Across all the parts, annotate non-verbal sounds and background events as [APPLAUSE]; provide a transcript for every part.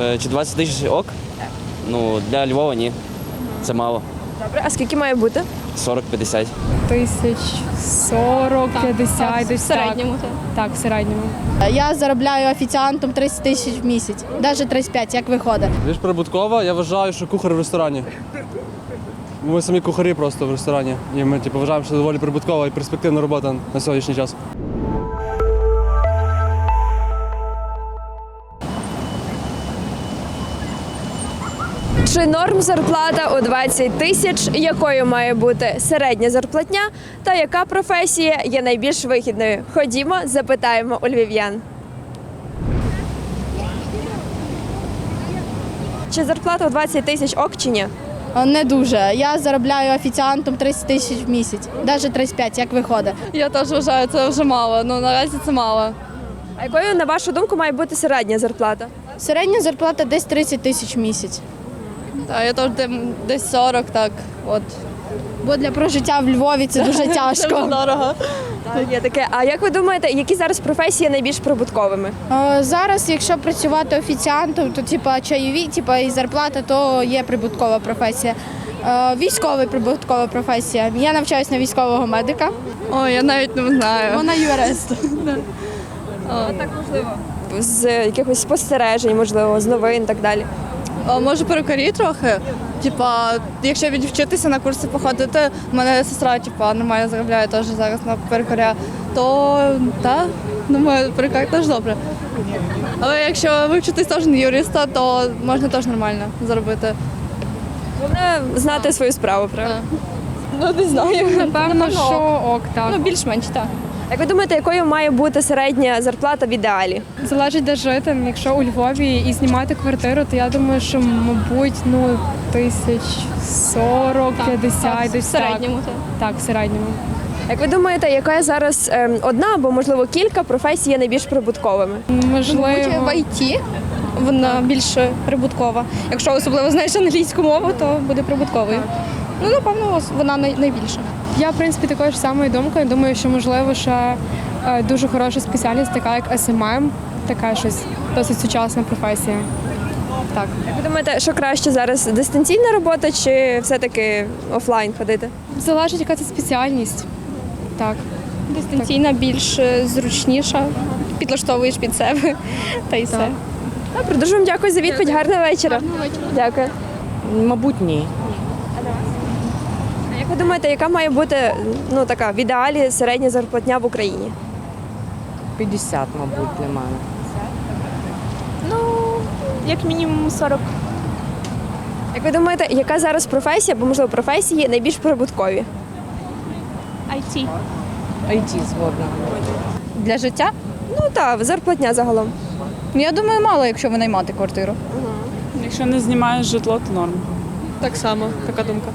Е, Чи 20 тисяч ок? Ну, для Львова ні. Це мало. Добре, а скільки має бути? 40-50. тисяч 40, 50, десь в середньому. Так, так, в середньому. Я заробляю офіціантом 30 тисяч в місяць, навіть 35, як виходить. Більш прибуткова, я вважаю, що кухар в ресторані. Ми самі кухарі просто в ресторані. І ми типу, вважаємо, що це доволі прибуткова і перспективна робота на сьогоднішній час. Чи норм зарплата у 20 тисяч? Якою має бути середня зарплатня? Та яка професія є найбільш вигідною? Ходімо, запитаємо у львів'ян. Чи зарплата у 20 тисяч ок чи ні? Не дуже. Я заробляю офіціантом 30 тисяч в місяць, навіть 35, як виходить. Я теж вважаю, це вже мало. Ну наразі це мало. А якою, на вашу думку, має бути середня зарплата? Середня зарплата десь 30 тисяч в місяць. Та я теж десь 40, так. От. Бо для прожиття в Львові це дуже [LAUGHS] тяжко. дорого. Є таке. А як ви думаєте, які зараз професії найбільш прибутковими? А, Зараз, якщо працювати офіціантом, то типа чайові, типа і зарплата, то є прибуткова професія. А, Військовий прибуткова професія. Я навчаюсь на військового медика. Ой, я навіть не знаю. Вона юрист. [LAUGHS] З якихось спостережень, можливо, з новин і так далі. Може перукарі трохи. Типа, якщо відвчитися на курси походити, в мене сестра типа, нормально заробляє теж зараз на перукаря, то так, думаю, перукар теж добре. Але якщо вивчитись теж на юриста, то можна теж нормально заробити. Головне знати свою справу, правда? Ну, не знаю. Напевно, що ок, так. Ну, більш-менш так. Як ви думаєте, якою має бути середня зарплата в ідеалі? Залежить де жити. Якщо у Львові і знімати квартиру, то я думаю, що, мабуть, ну, тисяч 40, 50, десь в середньому. Так, так, в середньому. Як ви думаєте, яка зараз ем, одна або можливо кілька професій є найбільш прибутковими? Можливо, в ІТ вона більш прибуткова. Якщо особливо знаєш англійську мову, то буде прибутковою. Ну, напевно, вона найбільша. я, в принципі, такої ж самої думки. Я Думаю, що можливо ще е, дуже хороша спеціальність, така як SMM, така щось досить сучасна професія. Так. Як ви думаєте, що краще зараз дистанційна робота чи все-таки офлайн ходити? Залежить, яка це спеціальність. Так. Дистанційна більш е, зручніша, підлаштовуєш під себе та й все. Добре, дуже вам дякую за відповідь. Гарного вечора. Дякую. Мабуть, ні. Ви думаєте, яка має бути ну така в ідеалі середня зарплатня в Україні? 50, мабуть, для мене. Ну, як мінімум 40. Як ви думаєте, яка зараз професія, або можливо професії найбільш прибуткові? IT. IT згодна. Для життя? Ну так, зарплатня загалом. Ну, Я думаю, мало, якщо винаймати квартиру. Якщо не знімаєш житло, то норм. Так само, така думка.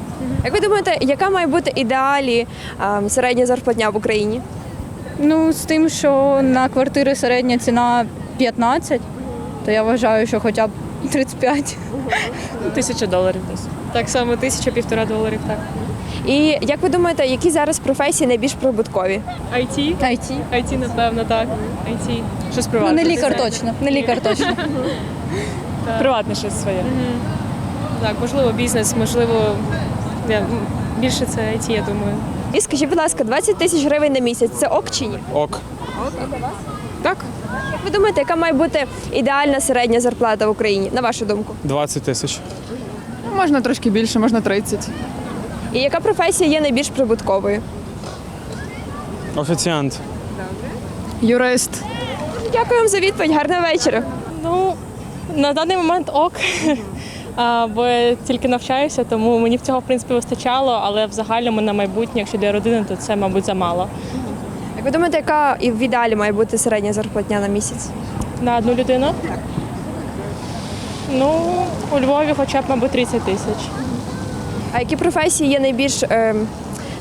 Як ви думаєте, яка має бути ідеалі ем, середня зарплатня в Україні? Ну, з тим, що на квартири середня ціна 15, то я вважаю, що хоча б 35. Тисяча доларів десь. Так само тисяча півтора доларів, так. І як ви думаєте, які зараз професії найбільш прибуткові? IT? IT. IT, напевно, так. IT. Щось Ну, приватне. не лікар точно. Не лікар точно. [LAUGHS] Приватне щось своє. Так, можливо, бізнес, можливо, більше це IT, я думаю. І скажіть, будь ласка, 20 тисяч гривень на місяць це ок чи ні? Ок. Ок. Так. Як ви думаєте, яка має бути ідеальна середня зарплата в Україні, на вашу думку? 20 тисяч. Можна трошки більше, можна 30. І яка професія є найбільш прибутковою? Офіціант. Юрист. Дякую вам за відповідь. Гарного вечора. Ну, на даний момент ок. Бо я тільки навчаюся, тому мені в цього в принципі вистачало, але в загальному на майбутнє, якщо для родини, то це, мабуть, замало. Як ви думаєте, яка і в ідеалі має бути середня зарплатня на місяць? На одну людину? Так. Ну, у Львові хоча б, мабуть, 30 тисяч. А які професії є найбільш ем,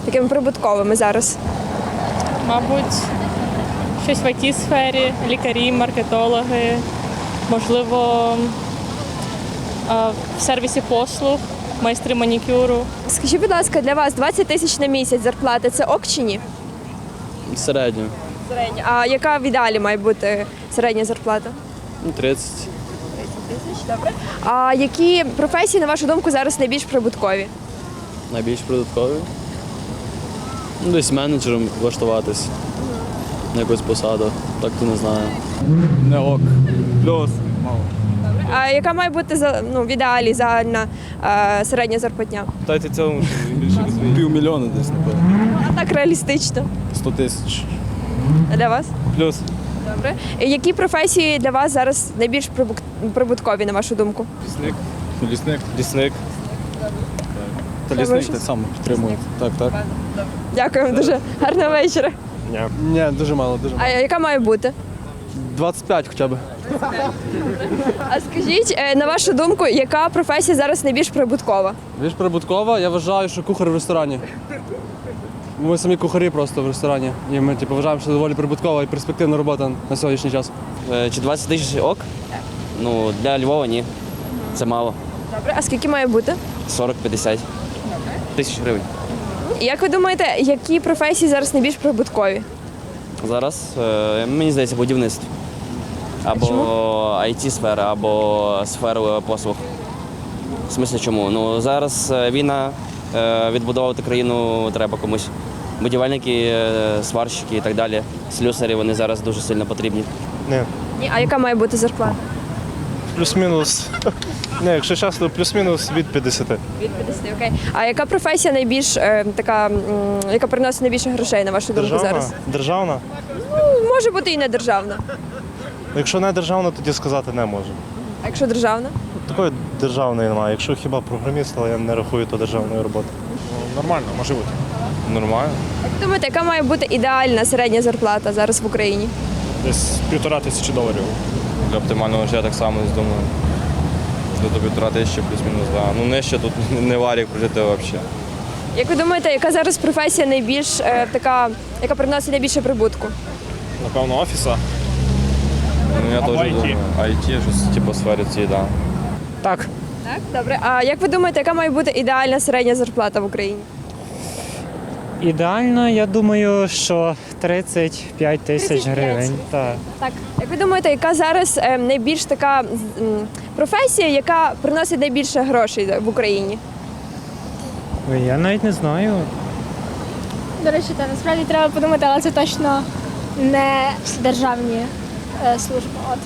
такими прибутковими зараз? Мабуть, щось в it сфері лікарі, маркетологи, можливо, в сервісі послуг, майстри манікюру. Скажіть, будь ласка, для вас 20 тисяч на місяць зарплати це ок чи ні? Середньо. Середня. А яка в ідеалі має бути середня зарплата? Ну, 30. тисяч, добре. А які професії, на вашу думку, зараз найбільш прибуткові? Найбільш прибуткові? Ну, десь менеджером влаштуватись. На якусь посаду. Так то не знаю. Не ок. Плюс. А яка має бути за ну в ідеалі загальна е, середня зарплатня? Дайте цьому півмільйона десь, напевно. А так реалістично 100 тисяч. А для вас? Плюс. Добре. І які професії для вас зараз найбільш прибук- прибуткові, на вашу думку? Лісник. Лісник. Лісник. Та лісник так само підтримує. Так, так. Дякую вам дуже. Гарного вечора. Ні, дуже мало, дуже мало. А яка має бути? 25 хоча б. А скажіть, е, на вашу думку, яка професія зараз найбільш прибуткова? Більш прибуткова, я вважаю, що кухар в ресторані. Ми самі кухарі просто в ресторані. І ми типу, вважаємо, що це доволі прибуткова і перспективна робота на сьогоднішній час. Е, Чи 20 тисяч ок? Ну, для Львова ні. Це мало. Добре, а скільки має бути? 40-50 тисяч гривень. І Як ви думаєте, які професії зараз найбільш прибуткові? Зараз, е, мені здається, будівництво. Або it сфера або сфера послуг. В смислі чому? Ну зараз е, війна, е, відбудовувати країну треба комусь. Будівельники, сварщики і так далі. Слюсарі вони зараз дуже сильно потрібні. Ні. А яка має бути зарплата? Плюс-мінус. Не, якщо чесно, плюс-мінус від 50. Від 50, окей. А яка професія найбільш е, така, м, яка приносить найбільше грошей, на вашу думку, Державна? зараз? Державна? Може бути і не державна. Якщо не державна, тоді сказати не можу. А якщо державна? Такої державної немає. Якщо хіба програміст, але я не рахую то державною роботою. Нормально, може бути. Нормально. Як думаєте, яка має бути ідеальна середня зарплата зараз в Україні? Десь півтора тисячі доларів. Для оптимального життя так само думаю. До півтора тисячі плюс-мінус, да. Ну нижче тут [LAUGHS] не варік прожити взагалі. Як ви думаєте, яка зараз професія найбільш е, така, яка приносить найбільше прибутку? Напевно, офіса. Ну я Або теж IT. думаю. IT, щось типу сфері цієї, да. Так. Так, добре. А як ви думаєте, яка має бути ідеальна середня зарплата в Україні? Ідеально, я думаю, що 35 тисяч 35. гривень. Так. Так. Як ви думаєте, яка зараз е, найбільш така м, професія, яка приносить найбільше грошей в Україні? Я навіть не знаю. До речі, так, насправді треба подумати, але це точно не державні е, служби. От.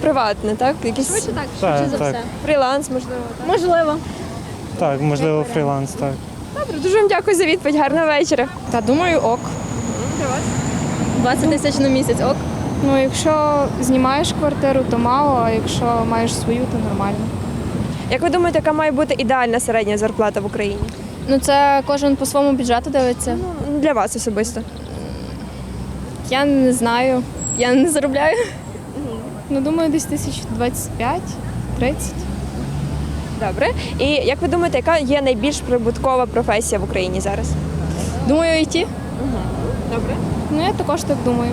Приватне, так? Якийсь Швидше так, Так, за так. все. фріланс, можливо. Так? Можливо. Так, можливо, фріланс, так. Добре, дуже вам дякую за відповідь. Гарного вечора. Та думаю, ок. Для вас? 20 тисяч на місяць, ок. Ну, якщо знімаєш квартиру, то мало, а якщо маєш свою, то нормально. Як ви думаєте, яка має бути ідеальна середня зарплата в Україні? Ну це кожен по своєму бюджету дивиться. Ну, для вас особисто. Я не знаю. Я не заробляю. Ну, думаю, десь тисяч 25, 30. Добре. І як ви думаєте, яка є найбільш прибуткова професія в Україні зараз? Думаю, йти. Добре. Ну, я також так думаю.